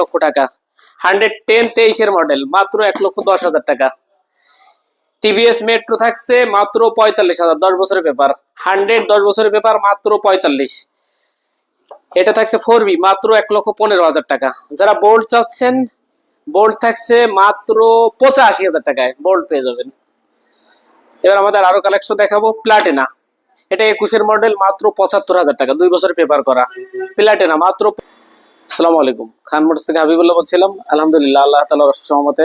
লক্ষ টাকা। Hundred ten তেইশের মডেল মাত্র এক লক্ষ দশ হাজার টাকা। টিভিএস মেট্রো থাকছে মাত্র পঁয়তাল্লিশ হাজার, দশ বছরের পেপার হান্ড্রেড দশ বছরের পেপার মাত্র পঁয়তাল্লিশ। এটা থাকছে ফোর বি মাত্র এক লক্ষ পনেরো হাজার টাকা। যারা বোল্ট চাচ্ছেন বোল্ট থাকছে মাত্র পঁচাশি হাজার টাকায়। বোল্ট পেয়ে যাবেন। এবার আমাদের আরও কালেকশন দেখাবো প্লাটিনা এটা একুশের মডেল মাত্র পঁচাত্তর হাজার টাকা, দুই বছর পেপার করা। প্লাটিনা মাত্র আসসালামু আলাইকুম। খান মোটরস থেকে হাবিবুল্লাহ বলছিলাম, আলহামদুলিল্লাহ, আল্লাহ তালার সহমতে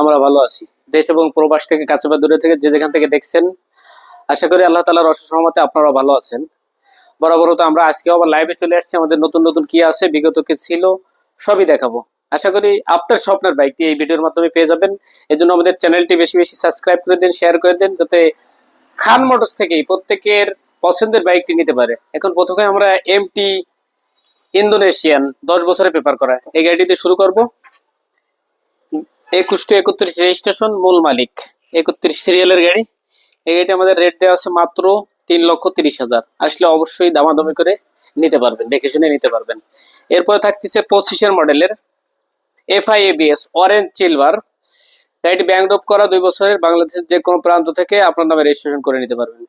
আমরা ভালো আছি। দেশ এবং প্রবাস থেকে, কাছে বা দূরে থেকে যে যেখান থেকে দেখছেন, আশা করি আল্লাহ তালার সহমতে আপনারা ভালো আছেন। বরাবর তো আমরা আজকে আবার লাইভে চলে আসছি, আমাদের নতুন নতুন কি আছে, বিগত কি ছিল, সবই দেখাবো। আশা করি আপনার স্বপ্নের বাইকটি এই ভিডিওর মাধ্যমে পেয়ে যাবেন। এই জন্য আমাদের চ্যানেলটি বেশি বেশি সাবস্ক্রাইব করে দিন শেয়ার করে দিন, যাতে খান মোটরস থেকেই প্রত্যেকের পছন্দের বাইকটি নিতে পারে। এখন প্রথমে আমরা এমটি ইন্দোনেশিয়ান দশ বছরের পেপার করা এই গাড়িটিতে শুরু করব। একুশ টু একত্রিশ রেজিস্ট্রেশন মূল মালিক। একত্রিশ সিরিয়ালের গাড়ি। এই গাড়িটি আমাদের রেট দেওয়া আছে মাত্র তিন লক্ষ তিরিশ হাজার। আসলে অবশ্যই দামাদামি করে নিতে পারবেন, দেখে শুনে নিতে পারবেন। এরপরে থাকতেছে পঁচিশের মডেলের এফআই এবিএস অরেঞ্জ সিলভার গাড়িটি ব্যাংক করা দুই বছরের বাংলাদেশের যে কোনো প্রান্ত থেকে আপনার নামে রেজিস্ট্রেশন করে নিতে পারবেন।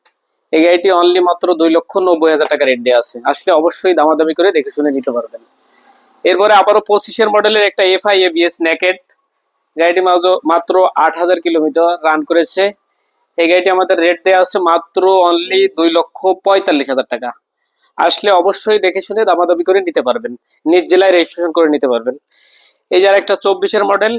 এই গাড়িটি অনলি মাত্র দুই লক্ষ নব্বই হাজার টাকা রেট দেওয়া আছে। আসলে অবশ্যই দামাদামি করে দেখে শুনে নিতে পারবেন। এরপরে আবারও পঁচিশের মডেলের একটা এফ এফআই এবিএস নেকেট গাড়িটি মাত্র আট হাজার কিলোমিটার রান করেছে। এই গাড়িটি আমাদের রেট দেওয়া আছে মাত্র অনলি দুই লক্ষ পঁয়তাল্লিশ হাজার টাকা। আসলে অবশ্যই দেখে শুনে দামাদামি করে নিতে পারবেন। নিজ জেলায় রেজিস্ট্রেশন করে নিতে পারবেন। এই যার একটা চব্বিশের মডেল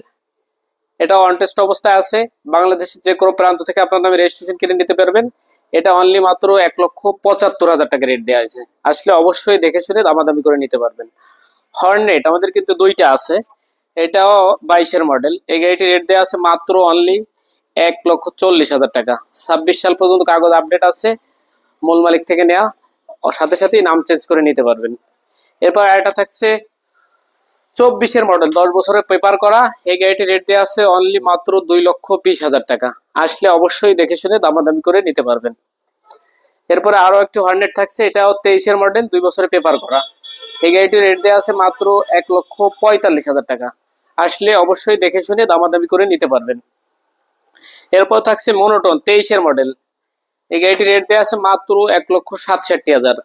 এটা অনটেস্ট অবস্থায় আছে। বাংলাদেশের যে কোনো প্রান্ত থেকে আপনার নামে রেজিস্ট্রেশন কিনে নিতে পারবেন। এটা অনলি মাত্র এক লক্ষ পঁচাত্তর হাজার টাকা রেট দেওয়া হয়েছে। আসলে অবশ্যই দেখে শুনে দামাদামি করে নিতে পারবেন। হর্নেট আমাদের কিন্তু দুইটা আছে। এটাও বাইশের মডেল এই গাড়িটির রেট দেওয়া আছে মাত্র অনলি এক লক্ষ চল্লিশ হাজার টাকা। ছাব্বিশ সাল পর্যন্ত কাগজ আপডেট আছে। মূল মালিক থেকে নেওয়া সাথে সাথেই নাম চেঞ্জ করে নিতে পারবেন। এরপর আরেকটা থাকছে চব্বিশের মডেল দশ বছরের পেপার করা, এই গাড়িটির রেট দেওয়া আছে অনলি মাত্র দুই লক্ষ বিশ হাজার টাকা। আসলে অবশ্যই দেখে শুনে দামাদামি করে নিতে পারবেন। এরপরে আরও একটি হান্ড্রেড থাকছে, এটাও তেইশের মডেল দুই বছরের পেপার করা। এই গাড়িটির রেট দেওয়া আছে মাত্র এক লক্ষ পঁয়তাল্লিশ হাজার টাকা। আসলে অবশ্যই দেখে শুনে দামাদামি করে নিতে পারবেন। এরপর থাকছে মনোটন তেইশের মডেল এই গাড়িটির রেট দেওয়া আছে মাত্র এক লক্ষ সাতষট্টি হাজার।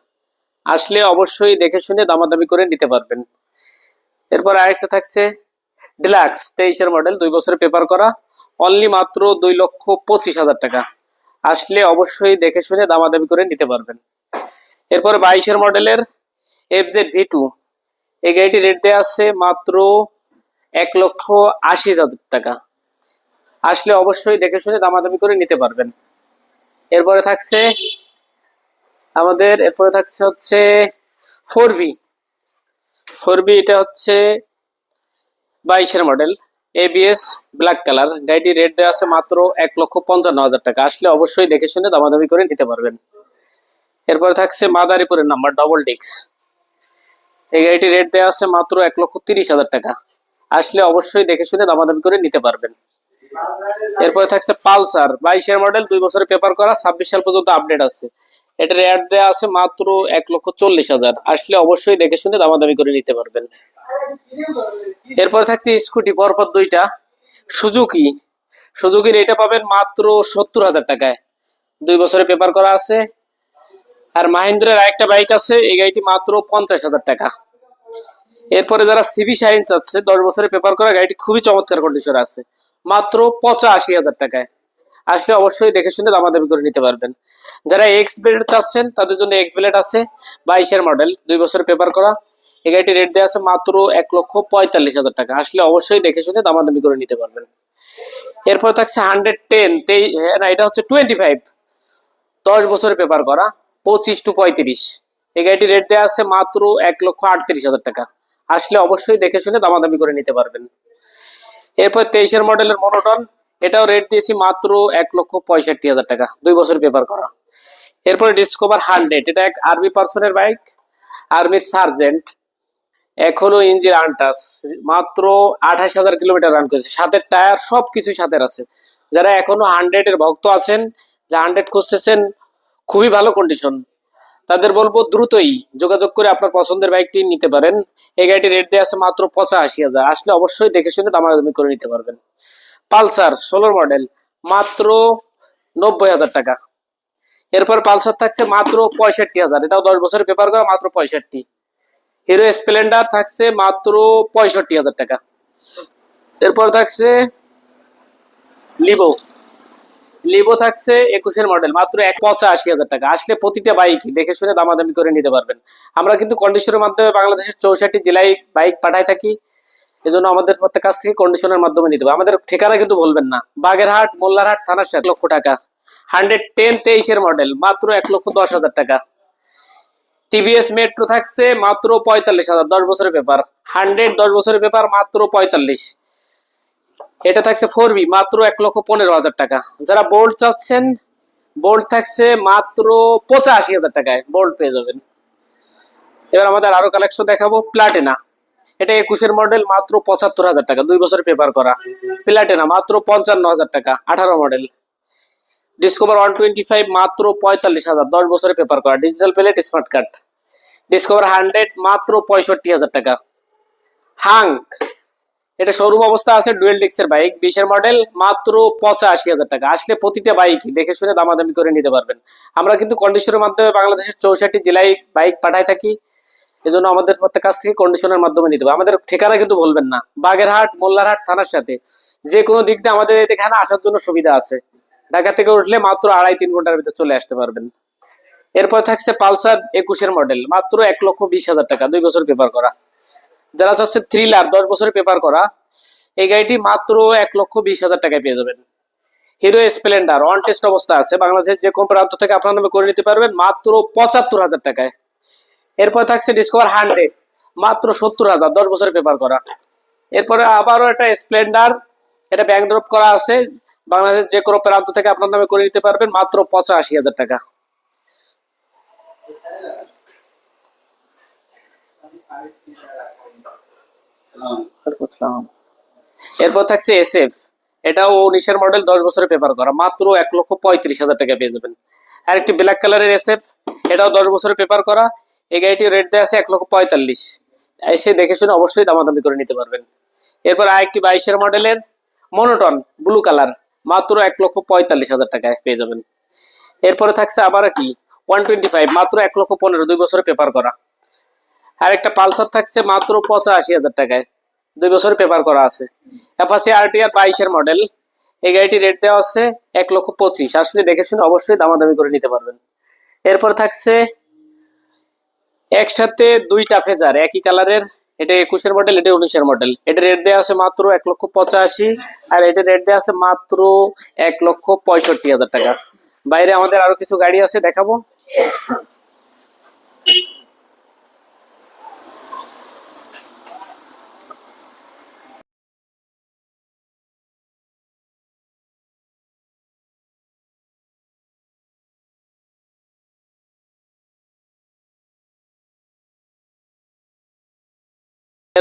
আসলে অবশ্যই দেখে শুনে দামাদামি করে নিতে পারবেন। এরপর আরেকটা থাকছে ডিলাক্স, তেইশের মডেল, দুই বছরের পেপার করা অনলি মাত্র দুই লক্ষ পঁচিশ হাজার টাকা। আসলে অবশ্যই দেখে শুনে দামাদামি করে নিতে পারবেন। এরপরে বাইশের মডেলের এফ জেড ভি টু এই গাড়িটি রেট দেওয়া আছে মাত্র এক লক্ষ আশি হাজার টাকা। আসলে অবশ্যই দেখে শুনে দামাদামি করে নিতে পারবেন। এরপরে থাকছে আমাদের, এরপরে থাকছে হচ্ছে ফোর বি ফোর বি এটা হচ্ছে বাইশের মডেল। এবিএস ব্ল্যাক কালার গাড়িটি রেট দেওয়া আছে মাত্র এক লক্ষ পঞ্চান্ন হাজার টাকা। আসলে অবশ্যই দেখে শুনে দামাদামি করে নিতে পারবেন। এরপরে থাকছে মাদারীপুরের নাম্বার ডবল ডিক্স এই গাড়িটি রেট দেওয়া আছে মাত্র এক লক্ষ তিরিশ হাজার টাকা। আসলে অবশ্যই দেখে শুনে দামাদামি করে নিতে পারবেন। এরপরে থাকছে পালসার। বাইশের মডেল, দুই বছরের পেপার করা, ছাব্বিশ সাল পর্যন্ত আপডেট আছে। এটা রেট দেওয়া আছে মাত্র এক লক্ষ চল্লিশ হাজার। আসলে অবশ্যই দেখে শুনে দামাদামি করে নিতে পারবেন। এরপরে থাকছে স্কুটি, পরপর দুইটা। সুজুকি। সুজুকির এটা পাবেন মাত্র সত্তর হাজার টাকায়। দুই বছরের পেপার করা আছে। আর মাহিন্দ্রের আরেকটা বাইক আছে, এই গাড়িটি মাত্র পঞ্চাশ হাজার টাকা। এরপরে যারা সিবি শাইন চাচ্ছে, দশ বছরের পেপার করা গাড়িটি খুবই চমৎকার কন্ডিশন আছে। মাত্র পঁচাশি হাজার টাকায়। আসলে অবশ্যই দেখে শুনে দামাদামি করে নিতে পারবেন। যারা এক্স ব্লেড চাচ্ছেন, তাদের জন্য এক্স ব্লেড আছে, বাইশের মডেল দুই বছরের পেপার করা। এই গাড়িটি রেট দেওয়া আছে মাত্র এক লক্ষ পঁয়তাল্লিশ হাজার টাকা। আসলে অবশ্যই দেখে শুনে দামাদামি করে নিতে পারবেন। এরপর থাকছে হান্ড্রেড টেন না, এটা হচ্ছে টোয়েন্টি ফাইভ দশ বছরের পেপার করা, পঁচিশ টু পঁয়ত্রিশ। এই গাড়িটি রেট দেওয়া আছে মাত্র এক লক্ষ আটত্রিশ হাজার টাকা। আসলে অবশ্যই দেখে শুনে দামাদামি করে নিতে পারবেন। এরপর তেইশের মডেলের মনোটন এটাও রেট দিয়েছি মাত্র এক লক্ষ পঁয়ষট্টি হাজার টাকা। দুই বছর পেপার করা। এরপরে ডিসকভার হান্ড্রেড এটা এক আর্মি পার্সনের বাইক আর্মির সার্জেন্ট এখনও ইঞ্জিন আনটাস মাত্র আঠাশ হাজার কিলোমিটার রান করেছে। সাথে টায়ার সব কিছু সাথে আছে। যারা এখনও হান্ড্রেড এর ভক্ত আছেন যা হান্ড্রেড খুঁজতেছেন, খুবই ভালো কন্ডিশন তাদের বলব দ্রুতই যোগাযোগ করে আপনার পছন্দের বাইকটি নিতে পারেন। এই গাড়িটি রেট দেওয়া আছে মাত্র পঁচাশি হাজার। আসলে অবশ্যই দেখে শুনে দামাদামি করে নিতে পারবেন। পালসার ষোলোর মডেল, মাত্র নব্বই হাজার টাকা। এরপর পালসার থাকছে মাত্র পঁয়ষট্টি হাজার। এটাও দশ বছরের পেপার করা, মাত্র পঁয়ষট্টি। হিরো স্প্লেন্ডার থাকছে মাত্র পঁয়ষট্টি হাজার টাকা। এরপর থাকছে লিভো লিভো থাকছে একুশের মডেল, মাত্র এক পঁচাশি হাজার টাকা। আসলে প্রতিটা বাইক দেখে শুনে দামাদামি করে নিতে পারবেন। আমরা কিন্তু কন্ডিশনের মাধ্যমে বাংলাদেশের চৌষট্টি জেলায় বাইক পাঠাই থাকি। এজন্য আমাদের প্রত্যেক কাছ থেকে কন্ডিশনের মাধ্যমে নিতে হবে। আমাদের ঠিকানা কিন্তু বলবেন না। বাগেরহাট, মোল্লারহাট, থানার সাথে লক্ষ টাকা। হান্ড্রেড টেন তেইশের মডেল মাত্র এক লক্ষ দশ হাজার টাকা। টিভিএস মেট্রো থাকছে মাত্র পঁয়তাল্লিশ হাজার, দশ বছরের পেপার হান্ড্রেড দশ বছরের পেপার মাত্র পঁয়তাল্লিশ। এটা থাকছে ফোর বি মাত্র এক লক্ষ পনেরো হাজার টাকা। যারা বোল্ট চাচ্ছেন বোল্ট থাকছে মাত্র পঁচাশি হাজার টাকায়। বোল্ট পেয়ে যাবেন। এবার আমাদের আরও কালেকশন দেখাবো প্লাটিনা এটা একুশের মডেল মাত্র পঁচাত্তর হাজার টাকা। দুই বছরের পেপার করা। প্লাটিনা মাত্র পঞ্চান্ন হাজার টাকা, আঠারো model Discover one twenty five মাত্র পঁয়তাল্লিশ হাজার, দশ বছরের পেপার করা। Digital plate smart card Discover hundred মাত্র পঁয়ষট্টি হাজার টাকা। হাঙ্ক এটা শোরুম অবস্থা আছে ডুয়েল ডিক্সের বাইক বিশের মডেল মাত্র পঁচাশি হাজার টাকা। আসলে প্রতিটা বাইকই দেখে শুনে দামাদামি করে নিতে পারবেন। আমরা কিন্তু কন্ডিশনের মাধ্যমে বাংলাদেশের চৌষট্টি জেলায় বাইক পাঠাই থাকি। এজন্য আমাদের প্রত্যেক কাছ থেকে কন্ডিশনের মাধ্যমে নিতে হবে। আমাদের ঠিকানা কিন্তু বলবেন না। বাগেরহাট, মোল্লারহাট থানার সাথে যে কোনো দিক দিয়ে আমাদের এখানে আসার জন্য সুবিধা আছে। ঢাকা থেকে উঠলে মাত্র আড়াই তিন ঘণ্টার ভিতরে চলে আসতে পারবেন। এরপর থাকছে পালসার একুশের মডেল, মাত্র এক লক্ষ বিশ হাজার টাকা, দুই বছর পেপার করা। যারা চাচ্ছে থ্রিলার দশ বছর পেপার করা, এই গাড়িটি মাত্র এক লক্ষ বিশ হাজার টাকায় পেয়ে যাবেন। হিরো স্প্লেন্ডার অন টেস্ট অবস্থা আছে। বাংলাদেশের যে কোনো প্রান্ত থেকে আপনার নামে করে নিতে পারবেন, মাত্র পঁচাত্তর হাজার টাকায়। এরপর থাকছে ডিসকভার হান্ড্রেড মাত্র সত্তর হাজার, দশ বছরের পেপার করা। এরপরে আবারও একটা স্প্লেন্ডার এটা ব্যাংক ড্রপ করা আছে। বাংলাদেশের যে কোনো প্রান্ত থেকে আপনার নামে করে নিতে পারবেন, মাত্র পঁচাশি হাজার টাকা। এরপর থাকছে এস এসএফ এটাও উনিশের মডেল দশ বছরের পেপার করা। মাত্র এক লক্ষ পঁয়ত্রিশ হাজার টাকা পেয়ে যাবেন। আর একটি ব্ল্যাক কালারের এসএফ এটাও দশ বছরের পেপার করা। এই গাড়িটির রেট দেওয়া আছে এক লক্ষ পঁয়তাল্লিশ। এসে দেখে শুনে অবশ্যই দামাদামি করে নিতে পারবেন। এরপর আরেকটি বাইশের মডেলের মনোটন ব্লু কালার, মাত্র এক লক্ষ পঁয়তাল্লিশ হাজার টাকায় পেয়ে যাবেন। এরপরে থাকছে আবার কি? ওয়ান টোয়েন্টি ফাইভ, মাত্র এক লক্ষ পনেরো, দুই বছরের পেপার করা। আর একটা পালসার থাকছে, মাত্র পঁচাশি হাজার টাকায়। দুই বছরের পেপার করা আছে। অ্যাপাসি আরটিআর বাইশের মডেল। এই গাড়িটি রেট দেওয়া আছে এক লক্ষ পঁচিশ। আসলে দেখে শুনে অবশ্যই দামাদামি করে নিতে পারবেন। এরপর থাকছে একসাথে দুইটা ফেজার, একই কালারের, এটা একুশের মডেল এটা উনিশের মডেল এটা রেট দেওয়া আছে মাত্র এক লক্ষ পঁচাশি, আর এটা রেট দেওয়া আছে মাত্র এক লক্ষ পঁয়ষট্টি হাজার টাকা। বাইরে আমাদের আরও কিছু গাড়ি আছে, দেখাবো?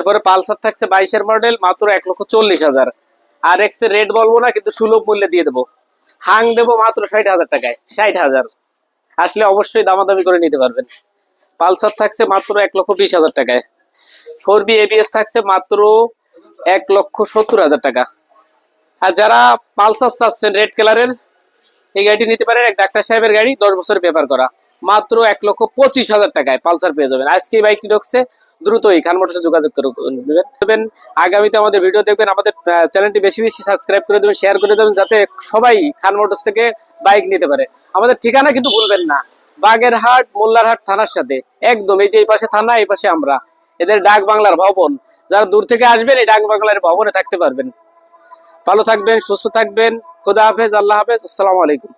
এরপরে পালসার থাকছে বাইশের মডেল, মাত্র এক লক্ষ চল্লিশ হাজার। আর এক্সের রেট বলব না, কিন্তু সুলভ মূল্যে দিয়ে দেবো। হাং দেবো মাত্র ষাট হাজার টাকায়, ষাট হাজার। আসলে অবশ্যই দামাদামি করে নিতে পারবেন। পালসার থাকছে মাত্র এক লক্ষ বিশ হাজার টাকায়। ফোর বি এবিএস থাকছে মাত্র এক লক্ষ সত্তর হাজার টাকা। আর যারা পালসার চাচ্ছেন রেড কালারের এই গাড়িটি নিতে পারেন এক ডাক্তার সাহেবের গাড়ি, দশ বছরের পেপার করা। মাত্র এক লক্ষ পঁচিশ হাজার টাকায় পালসার পেয়ে যাবেন। আজকে এই বাইকটি ঢুকছে দ্রুতই খান মোটরসে যোগাযোগ করে আগামীতে আমাদের ভিডিও দেখবেন, আমাদের চ্যানেলটি বেশি বেশি সাবস্ক্রাইব করে দেবেন শেয়ার করে দেবেন, যাতে সবাই খান মোটরস থেকে বাইক নিতে পারে। আমাদের ঠিকানা কিন্তু ভুলবেন না, বাগেরহাট, মোল্লারহাট থানার সাথে। একদম, এই যে এই পাশে থানা, এই পাশে আমরা। এদের ডাক বাংলার ভবন। যারা দূর থেকে আসবেন, এই ডাক বাংলার ভবনে থাকতে পারবেন। ভালো থাকবেন, সুস্থ থাকবেন। খোদা হাফেজ, আল্লাহ হাফেজ, আসসালামু আলাইকুম।